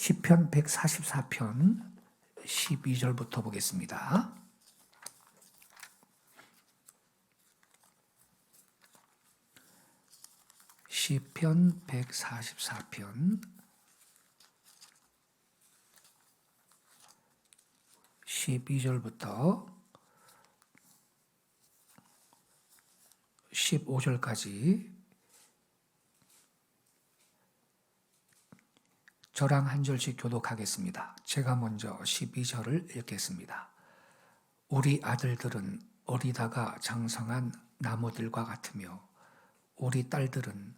시편 144편 12절부터 보겠습니다. 시편 144편 12절부터 15절까지 저랑 한 절씩 교독하겠습니다. 제가 먼저 12절을 읽겠습니다. 우리 아들들은 어리다가 장성한 나무들과 같으며 우리 딸들은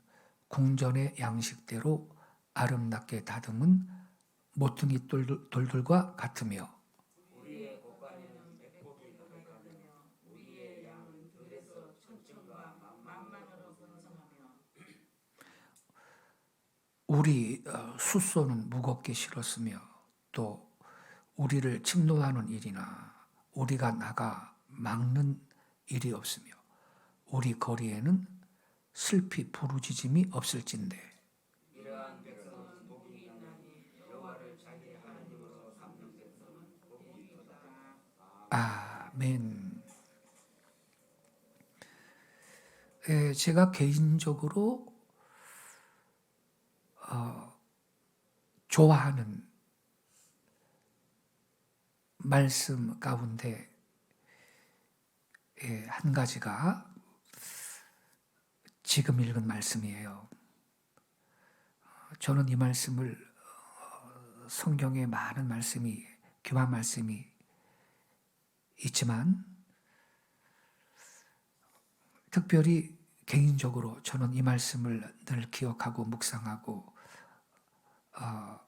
궁전의 양식대로 아름답게 다듬은 모퉁이 돌- 돌들과 같으며 우리 어, 숫소는 무겁게 실었으며 또 우리를 침노하는 일이나 우리가 나가 막는 일이 없으며 우리 거리에는 슬피 부르짖음이 없을진데 아멘. 에, 제가 개인적으로 어, 좋아하는 말씀 가운데 예, 한 가지가 지금 읽은 말씀이에요. 저는 이 말씀을 어, 성경에 많은 말씀이 교환 말씀이 있지만 특별히 개인적으로 저는 이 말씀을 늘 기억하고 묵상하고 어,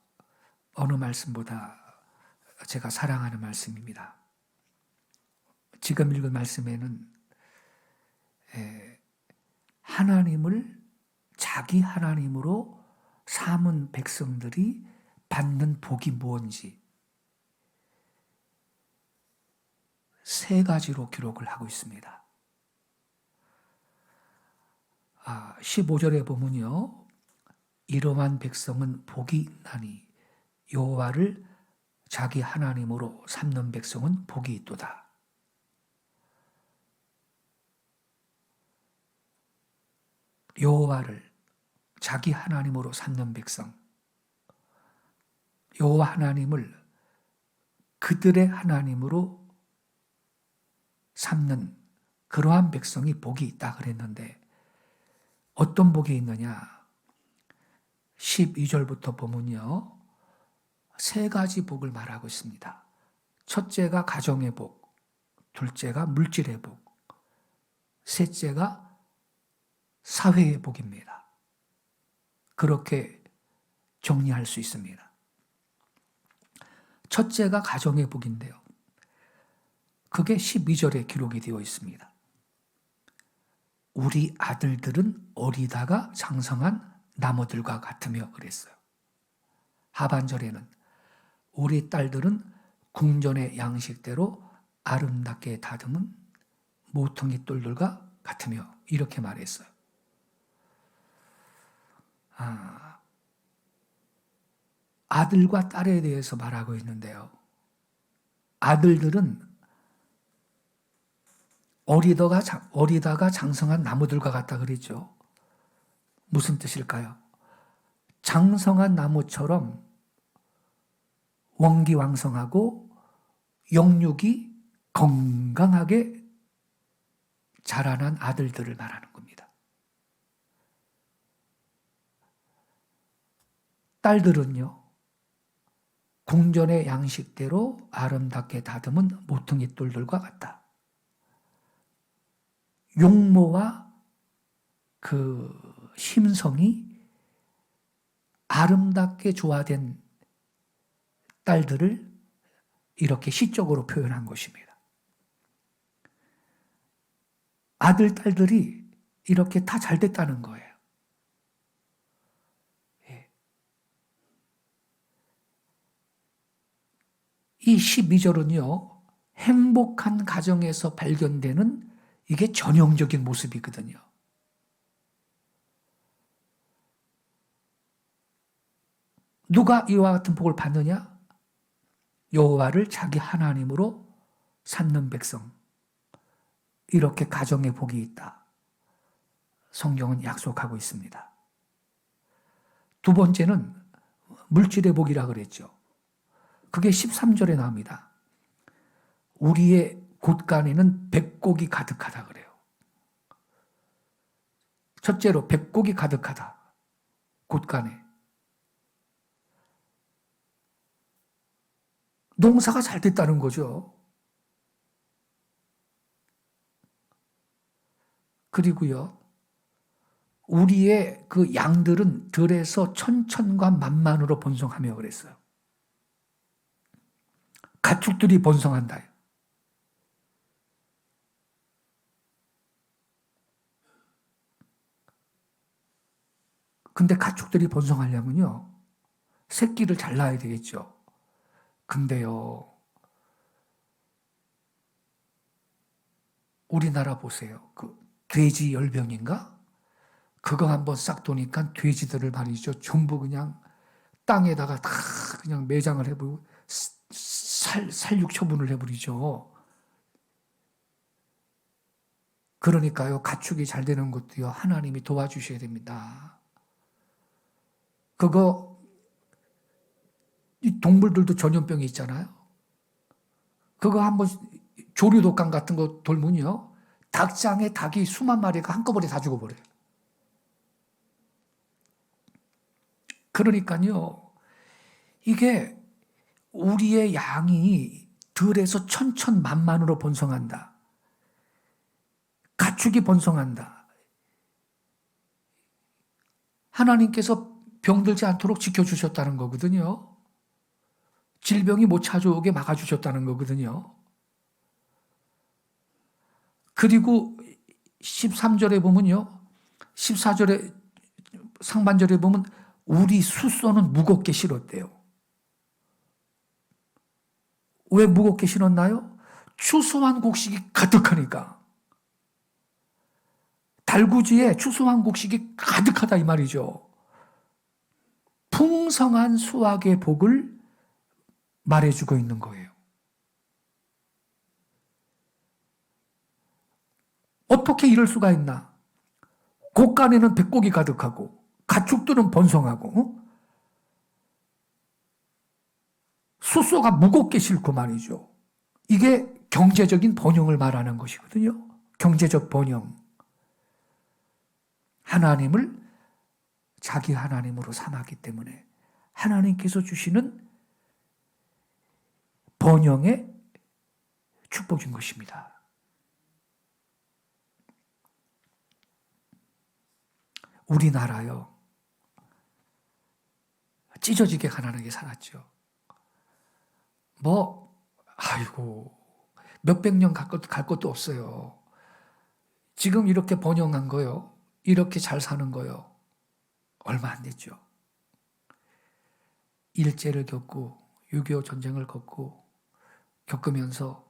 어느 말씀보다 제가 사랑하는 말씀입니다. 지금 읽은 말씀에는 에, 하나님을 자기 하나님으로 삼은 백성들이 받는 복이 무엇인지 세 가지로 기록을 하고 있습니다. 아, 15절에 보면요. 이러한 백성은 복이 있나니 여호와를 자기 하나님으로 삼는 백성은 복이 있도다. 여호와를 자기 하나님으로 삼는 백성. 여호와 하나님을 그들의 하나님으로 삼는 그러한 백성이 복이 있다 그랬는데 어떤 복이 있느냐? 12절부터 보면요. 세 가지 복을 말하고 있습니다. 첫째가 가정의 복, 둘째가 물질의 복, 셋째가 사회의 복입니다. 그렇게 정리할 수 있습니다. 첫째가 가정의 복인데요. 그게 12절에 기록이 되어 있습니다. 우리 아들들은 어리다가 장성한 나무들과 같으며 그랬어요. 하반절에는 우리 딸들은 궁전의 양식대로 아름답게 다듬은 모퉁이 똘들과 같으며 이렇게 말했어요. 아, 아들과 딸에 대해서 말하고 있는데요. 아들들은 어리다가, 장성한 나무들과 같다 그랬죠. 무슨 뜻일까요? 장성한 나무처럼 원기왕성하고 영육이 건강하게 자라난 아들들을 말하는 겁니다. 딸들은요, 궁전의 양식대로 아름답게 다듬은 모퉁이 돌들과 같다. 용모와 그 심성이 아름답게 조화된 딸들을 이렇게 시적으로 표현한 것입니다. 아들, 딸들이 이렇게 다 잘 됐다는 거예요. 예. 이 12절은요, 행복한 가정에서 발견되는 이게 전형적인 모습이거든요. 누가 이와 같은 복을 받느냐? 여호와를 자기 하나님으로 삼는 백성. 이렇게 가정의 복이 있다. 성경은 약속하고 있습니다. 두 번째는 물질의 복이라 그랬죠. 그게 13절에 나옵니다. 우리의 곳간에는 백곡이 가득하다 그래요. 첫째로 백곡이 가득하다. 곳간에. 농사가 잘 됐다는 거죠. 그리고요, 우리의 그 양들은 들에서 천천과 만만으로 번성하며 그랬어요. 가축들이 번성한다. 근데 가축들이 번성하려면요, 새끼를 잘 낳아야 되겠죠. 근데요, 우리나라 보세요. 그 돼지 열병인가? 그거 한번 싹 도니까 돼지들을 말이죠. 전부 그냥 땅에다가 다 그냥 매장을 해버리고 살, 살육 처분을 해버리죠. 그러니까요, 가축이 잘 되는 것도요, 하나님이 도와주셔야 됩니다. 그거, 이 동물들도 전염병이 있잖아요. 그거 한번 조류 독감 같은 거 돌면요, 닭장에 닭이 수만 마리가 한꺼번에 다 죽어버려요. 그러니까요, 이게 우리의 양이 들에서 천천만만으로 번성한다. 가축이 번성한다. 하나님께서 병들지 않도록 지켜주셨다는 거거든요. 질병이 못 찾아오게 막아주셨다는 거거든요. 그리고 13절에 보면요. 14절에 상반절에 보면 우리 숫소는 무겁게 실었대요. 왜 무겁게 실었나요? 추수한 곡식이 가득하니까. 달구지에 추수한 곡식이 가득하다 이 말이죠. 풍성한 수확의 복을 말해주고 있는 거예요. 어떻게 이럴 수가 있나? 곳간에는 백곡이 가득하고 가축들은 번성하고 어? 수소가 무겁게 싣고 말이죠. 이게 경제적인 번영을 말하는 것이거든요. 경제적 번영. 하나님을 자기 하나님으로 삼았기 때문에 하나님께서 주시는 번영의 축복인 것입니다. 우리나라요. 찢어지게 가난하게 살았죠. 뭐, 아이고, 몇백 년 갈 것도, 갈 것도 없어요. 지금 이렇게 번영한 거요. 이렇게 잘 사는 거요. 얼마 안 됐죠. 일제를 겪고, 6.25 전쟁을 겪고, 겪으면서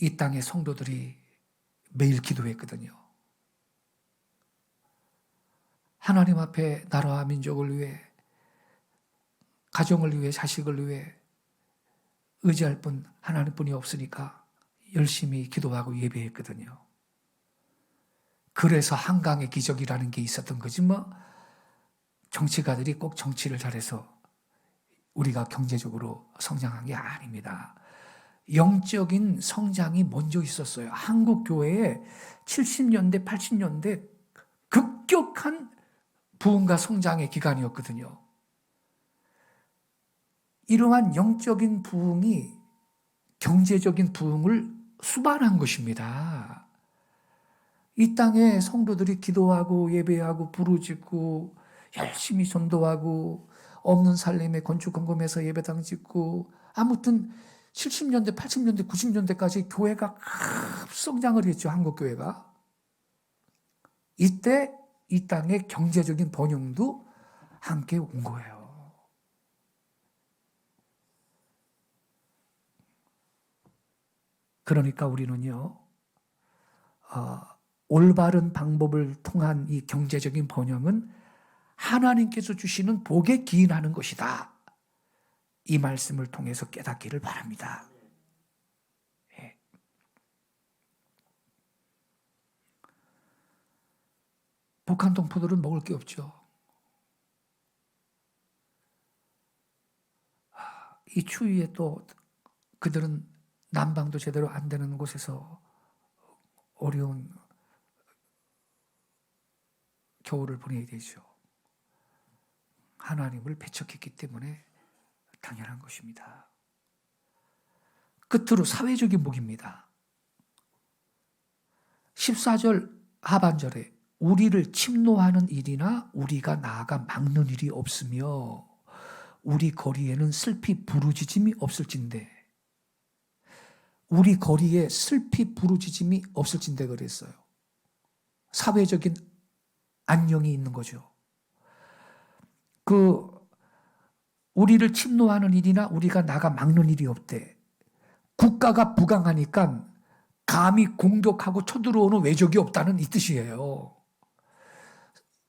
이 땅의 성도들이 매일 기도했거든요. 하나님 앞에 나라와 민족을 위해 가정을 위해 자식을 위해 의지할 분 하나님뿐이 없으니까 열심히 기도하고 예배했거든요. 그래서 한강의 기적이라는 게 있었던 거지 뭐 정치가들이 꼭 정치를 잘해서 우리가 경제적으로 성장한 게 아닙니다. 영적인 성장이 먼저 있었어요. 한국 교회에 70년대, 80년대 급격한 부흥과 성장의 기간이었거든요. 이러한 영적인 부흥이 경제적인 부흥을 수반한 것입니다. 이 땅에 성도들이 기도하고 예배하고 부르짖고 열심히 전도하고 없는 살림에 건축 공금해서 예배당 짓고 아무튼 70년대, 80년대, 90년대까지 교회가 급성장을 했죠. 한국 교회가. 이때 이 땅의 경제적인 번영도 함께 온 거예요. 그러니까 우리는요, 어, 올바른 방법을 통한 이 경제적인 번영은 하나님께서 주시는 복에 기인하는 것이다. 이 말씀을 통해서 깨닫기를 바랍니다. 예. 북한 동포들은 먹을 게 없죠. 아, 이 추위에 또 그들은 난방도 제대로 안 되는 곳에서 어려운 겨울을 보내야 되죠. 하나님을 배척했기 때문에 당연한 것입니다. 끝으로 사회적인 복입니다. 14절 하반절에 우리를 침노하는 일이나 우리가 나아가 막는 일이 없으며 우리 거리에는 슬피 부르짖음이 없을진데 우리 거리에 슬피 부르짖음이 없을진데 그랬어요. 사회적인 안녕이 있는 거죠. 그 우리를 침노하는 일이나 우리가 나가 막는 일이 없대. 국가가 부강하니까 감히 공격하고 쳐들어오는 외적이 없다는 이 뜻이에요.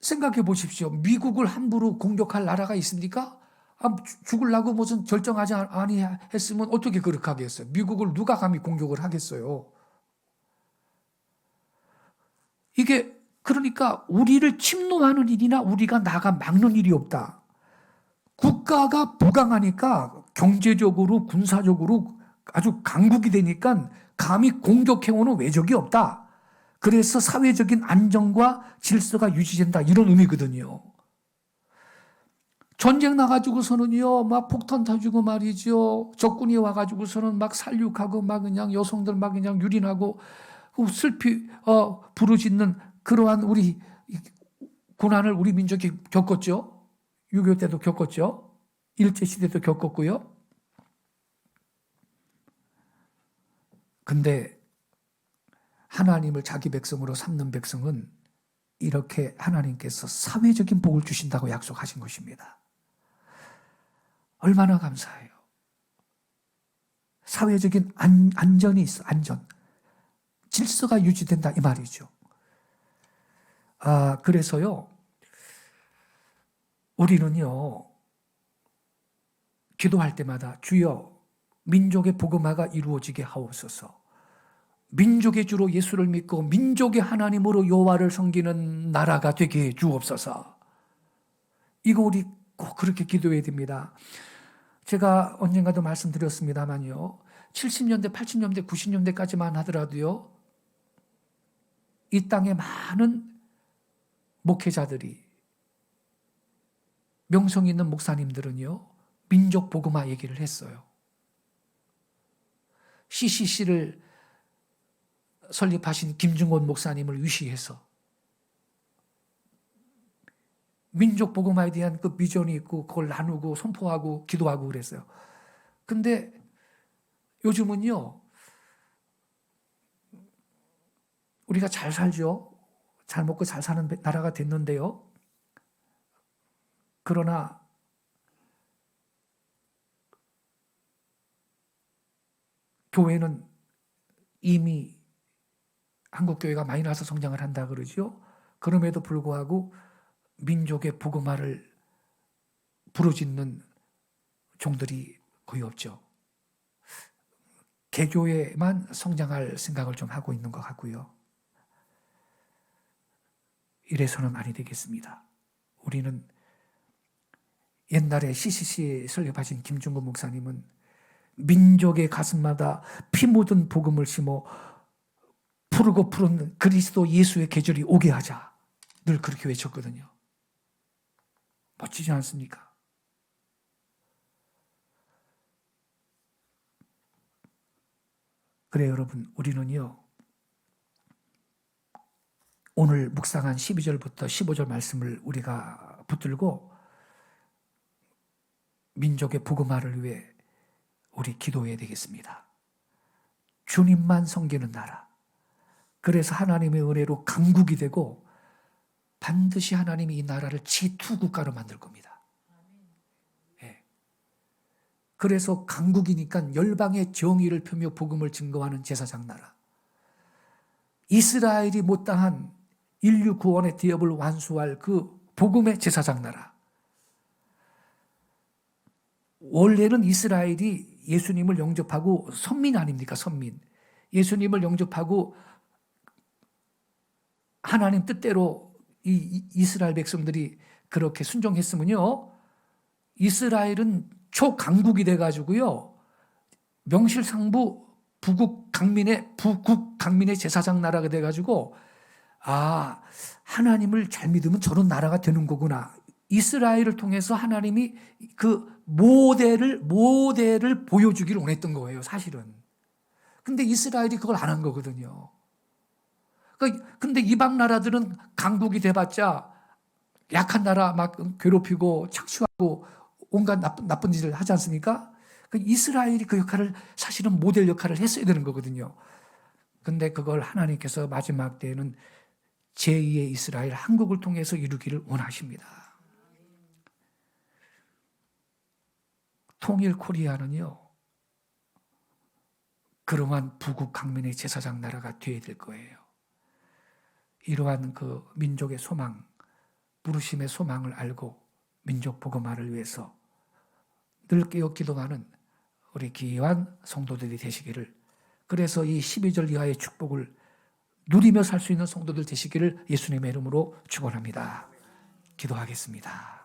생각해 보십시오. 미국을 함부로 공격할 나라가 있습니까? 아, 죽- 죽으려고 무슨 결정하지 아- 아니 했으면 어떻게 그렇게 하겠어요? 미국을 누가 감히 공격을 하겠어요? 이게 그러니까 우리를 침노하는 일이나 우리가 나가 막는 일이 없다. 국가가 부강하니까 경제적으로 군사적으로 아주 강국이 되니까 감히 공격해오는 외적이 없다. 그래서 사회적인 안정과 질서가 유지된다. 이런 의미거든요. 전쟁 나가지고서는요, 막 폭탄 터지고 말이죠. 적군이 와가지고서는 막 살육하고 막 그냥 여성들 막 그냥 유린하고 그 슬피, 어, 부르짖는 그러한 우리 고난을 우리 민족이 겪었죠. 6.25 때도 겪었죠. 일제시대도 겪었고요. 근데 하나님을 자기 백성으로 삼는 백성은 이렇게 하나님께서 사회적인 복을 주신다고 약속하신 것입니다. 얼마나 감사해요. 사회적인 안, 안전이 있어, 안전. 질서가 유지된다, 이 말이죠. 아, 그래서요, 우리는요, 기도할 때마다 주여 민족의 복음화가 이루어지게 하옵소서. 민족의 주로 예수를 믿고 민족의 하나님으로 여호와를 섬기는 나라가 되게 해 주옵소서. 이거 우리 꼭 그렇게 기도해야 됩니다. 제가 언젠가도 말씀드렸습니다만요. 70년대, 80년대, 90년대까지만 하더라도요. 이 땅에 많은 목회자들이 명성 있는 목사님들은요. 민족 복음화 얘기를 했어요. CCC를 설립하신 김중원 목사님을 위시해서 민족 복음화에 대한 그 비전이 있고 그걸 나누고 선포하고 기도하고 그랬어요. 근데 요즘은요. 우리가 잘 살죠. 잘 먹고 잘 사는 나라가 됐는데요. 그러나 교회는 이미 한국 교회가 마이너스 성장을 한다 그러죠. 그럼에도 불구하고 민족의 복음화를 부르짖는 종들이 거의 없죠. 개교회만 성장할 생각을 좀 하고 있는 것 같고요. 이래서는 아니 되겠습니다. 우리는 옛날에 CCC 설립하신 김중근 목사님은 민족의 가슴마다 피 묻은 복음을 심어 푸르고 푸른 그리스도 예수의 계절이 오게 하자. 늘 그렇게 외쳤거든요. 멋지지 않습니까? 그래 여러분 우리는요. 오늘 묵상한 12절부터 15절 말씀을 우리가 붙들고 민족의 복음화를 위해 우리 기도해야 되겠습니다. 주님만 섬기는 나라. 그래서 하나님의 은혜로 강국이 되고 반드시 하나님이 이 나라를 G2 국가로 만들 겁니다. 예. 그래서 강국이니까 열방의 정의를 펴며 복음을 증거하는 제사장 나라. 이스라엘이 못다한 인류 구원의 대업을 완수할 그 복음의 제사장 나라. 원래는 이스라엘이 예수님을 영접하고 선민 아닙니까? 선민. 예수님을 영접하고 하나님 뜻대로 이 이- 이스라엘 백성들이 그렇게 순종했으면요. 이스라엘은 초강국이 돼 가지고요. 명실상부 부국 강민의 부국 강민의 제사장 나라가 돼 가지고 아, 하나님을 잘 믿으면 저런 나라가 되는 거구나. 이스라엘을 통해서 하나님이 그 모델을 모델을 보여주기를 원했던 거예요, 사실은. 근데 이스라엘이 그걸 안 한 거거든요. 그 근데 이방 나라들은 강국이 돼봤자 약한 나라 막 괴롭히고 착취하고 온갖 나쁜, 나쁜 짓을 하지 않습니까? 그 이스라엘이 그 역할을 사실은 모델 역할을 했어야 되는 거거든요. 근데 그걸 하나님께서 마지막 때에는 제2의 이스라엘 한국을 통해서 이루기를 원하십니다. 통일 코리아는요. 그러한 부국 강민의 제사장 나라가 되어야 될 거예요. 이러한 그 민족의 소망, 부르심의 소망을 알고 민족 복음화를 위해서 늘 깨어 기도하는 우리 귀한 성도들이 되시기를 그래서 이 12절 이하의 축복을 누리며 살 수 있는 성도들 되시기를 예수님의 이름으로 축원합니다. 기도하겠습니다.